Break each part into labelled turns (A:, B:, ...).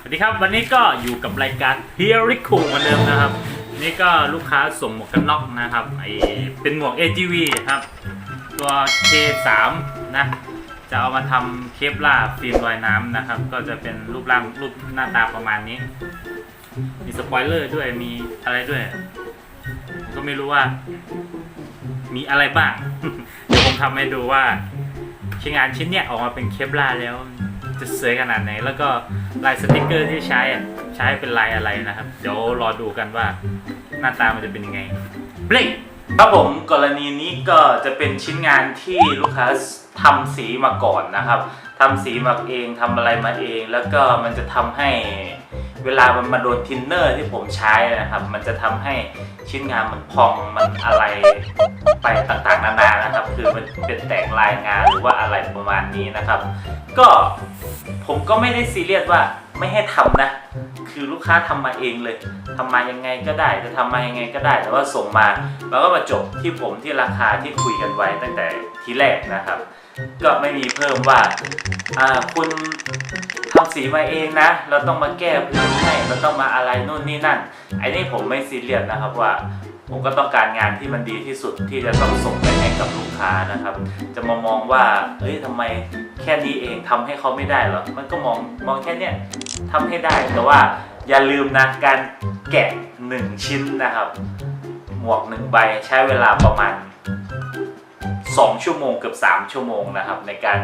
A: สวัสดีครับวันนี้ก็อยู่กับรายการเฮียริคูเหมือนเดิมนะครับ นี่ก็ลูกค้าส่งหมวกกันน็อกนะครับไอเป็นหมวก AGV ครับ ตัว K3 นะจะเอามาทำเคปล่าฟิล์มลอยน้ำนะครับ ก็จะเป็นรูปร่างรูปหน้าตาประมาณนี้ มีสปอยเลอร์ด้วยมีอะไรด้วยก็ไม่รู้ว่า มีอะไรบ้าง เดี๋ยวผมทำให้ดูว่าชิ้นงานชิ้นเนี้ยออกมาเป็นเคปลาแล้ว จะสวยขนาดไหน แล้วก็ลายสติกเกอร์ที่ใช้อะใช้เป็นลายอะไรนะครับ เดี๋ยวรอดูกันว่าหน้าตามันจะเป็นยังไงเบรกครับผมกรณีนี้ก็จะเป็นชิ้นงานที่ลูกค้าทำสีมาก่อนนะครับทำสีมาเองทำอะไรมาเอง แล้วก็มันจะทำให้เวลามันมาโดนทินเนอร์ที่ผมใช้นะครับ มันจะทำให้ชิ้นงานมันพองมันอะไรไปต่างๆนานานะครับ คือมันเป็นแตกลายงานหรือว่าอะไรประมาณนี้นะครับ ก็ ผมก็ไม่ได้ซีเรียสว่าไม่ให้ทำนะ คือลูกค้าทำมาเองเลยทำมายังไงก็ได้ จะทำมายังไงก็ได้ แต่ว่าส่งมาแล้วก็มาจบที่ผมที่ราคาที่คุยกันไว้ตั้งแต่ทีแรกนะครับ ก็ไม่มีเพิ่มว่าคุณทำสีมาเองนะ เราต้องมาแก้เพื้นให้ เราต้องมาอะไรนู่นนี่นั่น ไอ้นี่ผมไม่ซีเรียสนะครับว่า ผมก็ต้องการงานที่มันดีที่สุดที่จะต้องส่งไปให้กับลูกค้านะครับ จะมามองว่าเอ้ยทำไมแค่นี้เองทำให้เขาไม่ได้หรอ มันก็มองมองแค่เนี้ยทำให้ได้ แต่ว่าอย่าลืมนะการแกะหนึ่งชิ้นนะครับ หมวกหนึ่งใบใช้เวลาประมาณ 2 ชั่วโมงเกือบ 3 ชั่วโมงนะครับ ในการ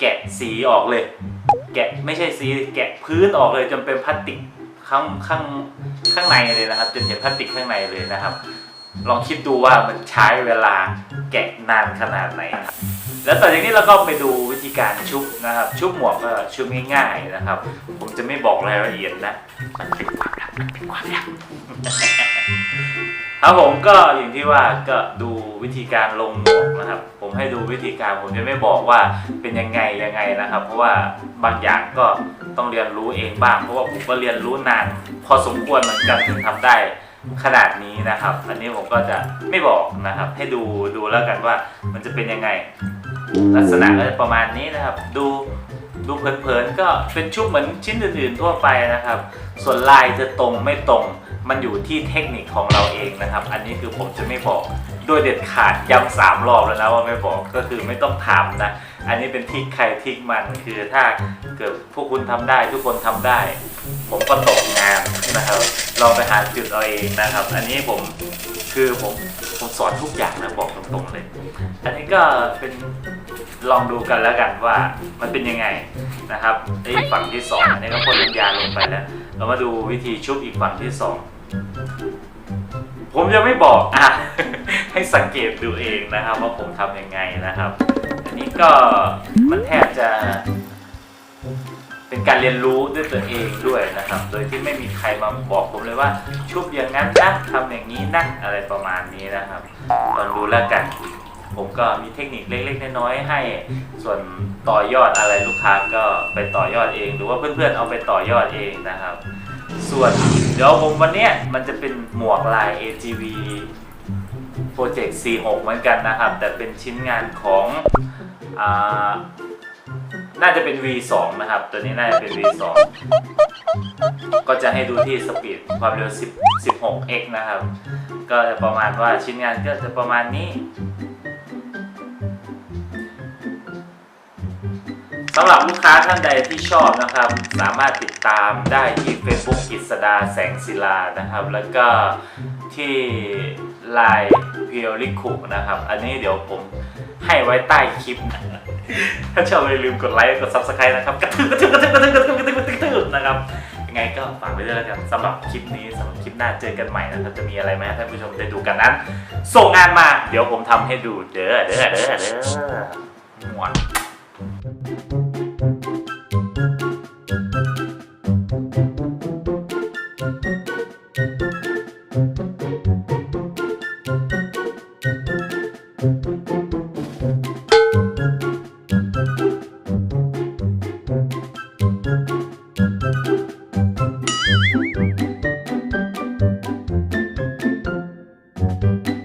A: แกะสีออกเลย แกะไม่ใช่สีแกะพื้นออกเลยจนเป็นพลาสติก ข้างข้างข้างในเลยนะครับ จนเห็นพลาสติกข้างในเลยนะครับ ลองคิดดูว่ามันใช้เวลาแกะนานขนาดไหนครับแล้วต่อจากนี้เราก็ไปดูวิธีการชุบนะครับ ชุบหมวกก็ชุบง่ายๆนะครับ ผมจะไม่บอกรายละเอียดนะมันเป็นความลับมันเป็นความลับ ครับผมก็อย่างที่ว่าก็ดูวิธีการลงหมวกนะครับ ผมให้ดูวิธีการผมจะไม่บอกว่าเป็นยังไงยังไงนะครับ เพราะว่าบางอย่างก็ต้องเรียนรู้เองบ้างเพราะว่าผมก็เรียนรู้นาน พอสมควรเหมือนกันถึงทำได้ขนาดนี้นะครับ อันนี้ผมก็จะไม่บอกนะครับ ให้ดูดูแล้วกันว่ามันจะเป็นยังไง ลักษณะก็จะประมาณนี้นะครับ ดู ดูเพลินๆก็เป็นชุบเหมือนชิ้นอื่นๆทั่วไปนะครับ ส่วนลายจะตรงไม่ตรง มันอยู่ที่เทคนิคของเราเองนะครับ อันนี้คือผมจะไม่บอก โดยเด็ดขาดย้ำสามรอบแล้วนะว่าไม่บอกก็คือไม่ต้องทำนะ อันนี้เป็นทิกใครทิกมันคือถ้าเกิดพวกคุณทำได้ทุกคนทำได้ ผมก็ตกงานนะครับลองไปหาจุดเอาเองนะครับ อันนี้ผม คือผมผมสอนทุกอย่างนะบอกตรงๆเลย อันนี้ก็เป็นลองดูกันแล้วกันว่ามันเป็นยังไงนะครับไอ้ฝั่งที่สองอันนี้ก็พ่นน้ำยาลงไปแล้ว เรามาดูวิธีชุบอีกฝั่งที่สองผมจะไม่บอกอะให้สังเกตดูเองนะครับ ว่าผมทำยังไงนะครับ อันนี้ก็มันแทบจะ การเรียนรู้ด้วยตัวเองด้วยนะครับ โดยที่ไม่มีใครมาบอกผมเลยว่าชุบอย่างนั้นนะทำอย่างนี้นะอะไรประมาณนี้นะครับลองดูแล้วกัน ผมก็มีเทคนิคเล็กๆน้อยๆให้ ส่วนต่อยอดอะไรลูกค้าก็ไปต่อยอดเอง หรือว่าเพื่อนๆเอาไปต่อยอดเองนะครับ ส่วนเดี๋ยวผมวันนี้มันจะเป็นหมวกลาย AGV Project 46เหมือนกันนะครับ แต่เป็นชิ้นงานของอ่า น่าจะเป็น V2 นะครับ ตัวนี้น่าจะเป็น V2 ก็จะให้ดูที่สปีดความเร็ว10 16x นะครับ ก็จะประมาณว่าชิ้นงานก็จะประมาณนี้สำหรับลูกค้าท่านใดที่ชอบนะครับ สามารถติดตามได้ที่ Facebook กิษดาแสงศิลานะครับ แล้วก็ที่ Line เพียวลิคุนะครับ อันนี้เดี๋ยวผมให้ไว้ใต้คลิป ถ้าชอบอย่าลืมกดไลค์กด Subscribe นะครับกระทึกกระทึกกระทึกกระทึกกระทึกกระทึกกระทึกกระทึกนะครับยังไงก็ฝากไว้ด้วยแล้วกันสำหรับคลิปนี้สำหรับคลิปหน้าเจอกันใหม่นะครับจะมีอะไรไหมท่านผู้ชมได้ดูกันนั้น ส่งงานมาเดี๋ยวผมทำให้ดูเด้อเด้อเด้อเด้อหมวน Thank you.